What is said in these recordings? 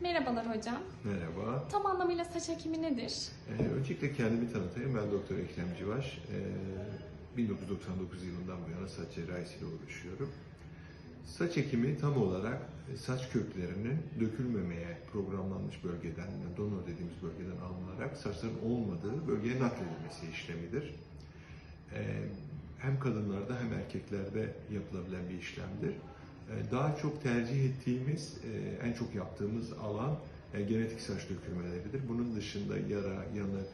Merhabalar hocam. Merhaba. Tam anlamıyla saç ekimi nedir? Ee, öncelikle kendimi tanıtayım. Ben Doktor Ekrem Civaş. Ee, 1999 yılından bu yana saç cerrahisiyle uğraşıyorum. Saç ekimi tam olarak e, saç köklerinin dökülmemeye programlanmış bölgeden, yani donör dediğimiz bölgeden alınarak saçların olmadığı bölgeye nakledilmesi işlemidir. Ee, hem kadınlarda hem erkeklerde yapılabilen bir işlemdir. Ee, Daha çok tercih ettiğimiz, e, en çok yaptığımız alan e, genetik saç dökülmeleridir. Bunun dışında yara, yanık,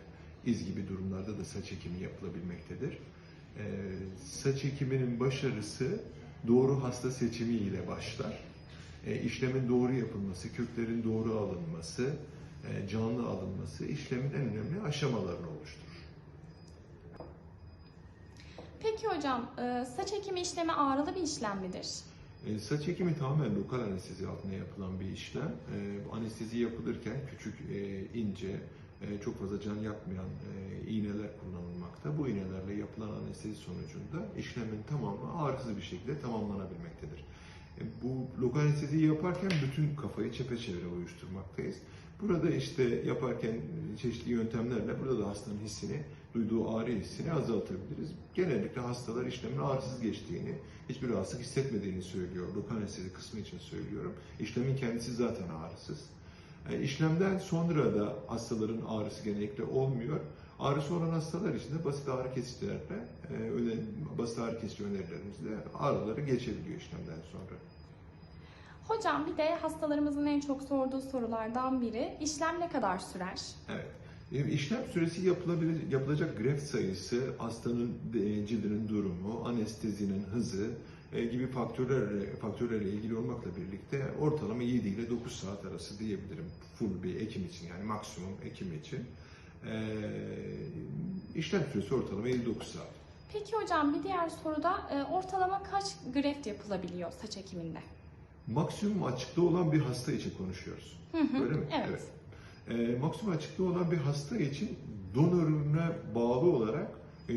iz gibi durumlarda da saç ekimi yapılabilmektedir. Saç ekiminin başarısı doğru hasta seçimi ile başlar. E, İşlemin doğru yapılması, köklerin doğru alınması, e, canlı alınması işlemin en önemli aşamalarını oluşturur. Peki hocam, e, saç ekimi işlemi ağrılı bir işlem midir? E, Saç ekimi tamamen lokal anestezi altında yapılan bir işlem. E, Anestezi yapılırken küçük, e, ince, e, çok fazla can yakmayan e, iğneler kullanılmakta. Bu iğnelerle yapılan anestezi sonucunda işlemin tamamı ağrısız bir şekilde tamamlanabilmektedir. Bu lokal anesteziyi yaparken bütün kafayı çepeçevre uyuşturmaktayız. Burada işte yaparken çeşitli yöntemlerle burada da hastanın hissini, duyduğu ağrı hissini azaltabiliriz. Genellikle hastalar işlemin ağrısız geçtiğini, hiçbir rahatsızlık hissetmediğini söylüyor. Lokal anestezi kısmı için söylüyorum. İşlemin kendisi zaten ağrısız. E, İşlemden sonra da hastaların ağrısı genellikle olmuyor. Ağrısı olan hastalar için de basit ağrı kesicilerle, e, basit ağrı kesici önerilerimizle ağrıları geçebiliyor işlemden sonra. Hocam bir de hastalarımızın en çok sorduğu sorulardan biri işlem ne kadar sürer? Evet. E, İşlem süresi yapılabilir, yapılacak greft sayısı, hastanın e, cildinin durumu, anestezinin hızı e, gibi faktörlerle, faktörlerle ilgili olmakla birlikte ortalama 7 ile 9 saat arası diyebilirim. Full bir ekim için yani maksimum ekim için. İşlem süresi ortalama 59 saat. Peki hocam bir diğer soruda ortalama kaç greft yapılabiliyor saç ekiminde? Maksimum açıkta olan bir hasta için konuşuyoruz. Hı hı, Öyle mi? evet. Ee, maksimum açıkta olan bir hasta için donörüne bağlı olarak e,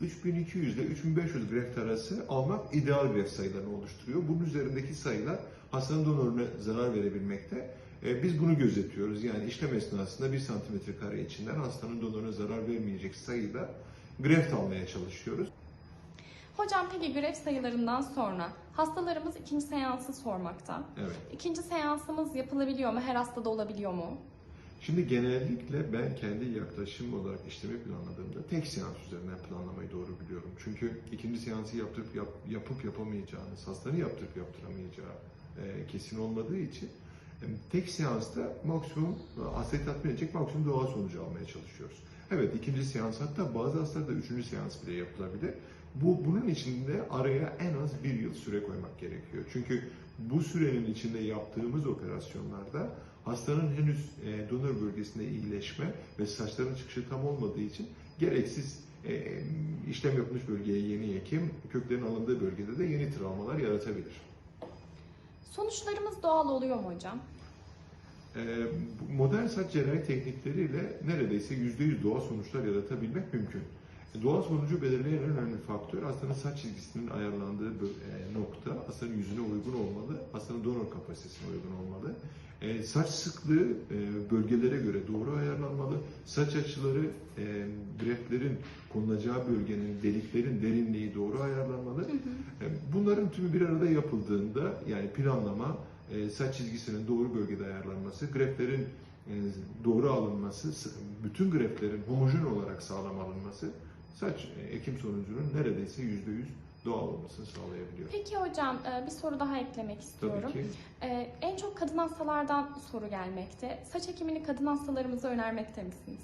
3200 ile 3500 greft arası almak ideal greft sayılarını oluşturuyor. Bunun üzerindeki sayılar hastanın donörüne zarar verebilmekte. E, biz bunu gözetiyoruz. Yani işlem esnasında 1 santimetre kare içinden hastanın donörüne zarar vermeyecek sayıda greft almaya çalışıyoruz. Hocam peki greft sayılarından sonra hastalarımız ikinci seansı sormakta. Evet. İkinci seansımız yapılabiliyor mu? Her hastada olabiliyor mu? Şimdi genellikle ben kendi yaklaşım olarak işlemi planladığımda tek seans üzerinden planlamayı doğru biliyorum. Çünkü ikinci seansı yaptırıp yap, yapıp yapamayacağınız, hastanın yaptırıp yaptıramayacağı e, kesin olmadığı için e, tek seansta maksimum hastayı tatmin edecek maksimum doğal sonucu almaya çalışıyoruz. Evet ikinci seans hatta bazı hastalarda üçüncü seans bile yapılabilir. Bu bunun içinde araya en az bir yıl süre koymak gerekiyor. Çünkü bu sürenin içinde yaptığımız operasyonlarda hastanın henüz e, donör bölgesinde iyileşme ve saçların çıkışı tam olmadığı için gereksiz e, işlem yapılmış bölgeye yeni ekim, köklerin alındığı bölgede de yeni travmalar yaratabilir. Sonuçlarımız doğal oluyor mu hocam? E, modern saç cerrahi teknikleriyle neredeyse %100 doğal sonuçlar yaratabilmek mümkün. E, Doğal sonucu belirleyen en önemli faktör hastanın saç çizgisinin ayarlandığı e, nokta, hastanın yüzüne uygun hastanın donör kapasitesine uygun olmalı. E, saç sıklığı e, bölgelere göre doğru ayarlanmalı. Saç açıları, e, greftlerin konulacağı bölgenin, deliklerin derinliği doğru ayarlanmalı. Hı hı. E, Bunların tümü bir arada yapıldığında yani planlama, e, saç çizgisinin doğru bölgede ayarlanması, greftlerin e, doğru alınması, bütün greftlerin homojen olarak sağlam alınması saç e, ekim sonucunun neredeyse %100 doğal olmasını sağlayabiliyor. Peki hocam e, bir soru daha eklemek istiyorum. Tabii ki. E, En çok kadın hastalardan soru gelmekte. Saç ekimini kadın hastalarımıza önermekte misiniz?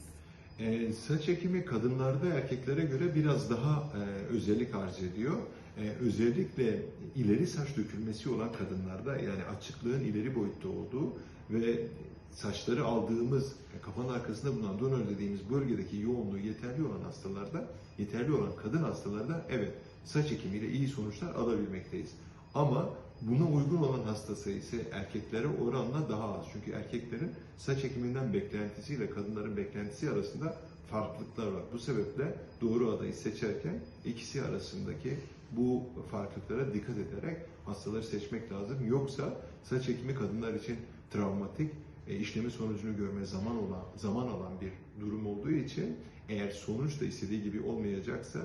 E, saç ekimi kadınlarda erkeklere göre biraz daha e, özellik arz ediyor. E, özellikle ileri saç dökülmesi olan kadınlarda yani açıklığın ileri boyutta olduğu ve saçları aldığımız kafanın arkasında bulunan donör dediğimiz bölgedeki yoğunluğu yeterli olan hastalarda, yeterli olan kadın hastalarda evet saç ekimiyle iyi sonuçlar alabilmekteyiz. Ama buna uygun olan hasta sayısı erkeklere oranla daha az. Çünkü erkeklerin saç ekiminden beklentisiyle kadınların beklentisi arasında farklılıklar var. Bu sebeple doğru adayı seçerken ikisi arasındaki bu farklılıklara dikkat ederek hastaları seçmek lazım. Yoksa saç ekimi kadınlar için travmatik e, işlemin sonucunu görme zaman olan zaman alan bir durum olduğu için eğer sonuç da istediği gibi olmayacaksa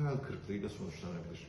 hayal kırıklığıyla sonuçlanabilir.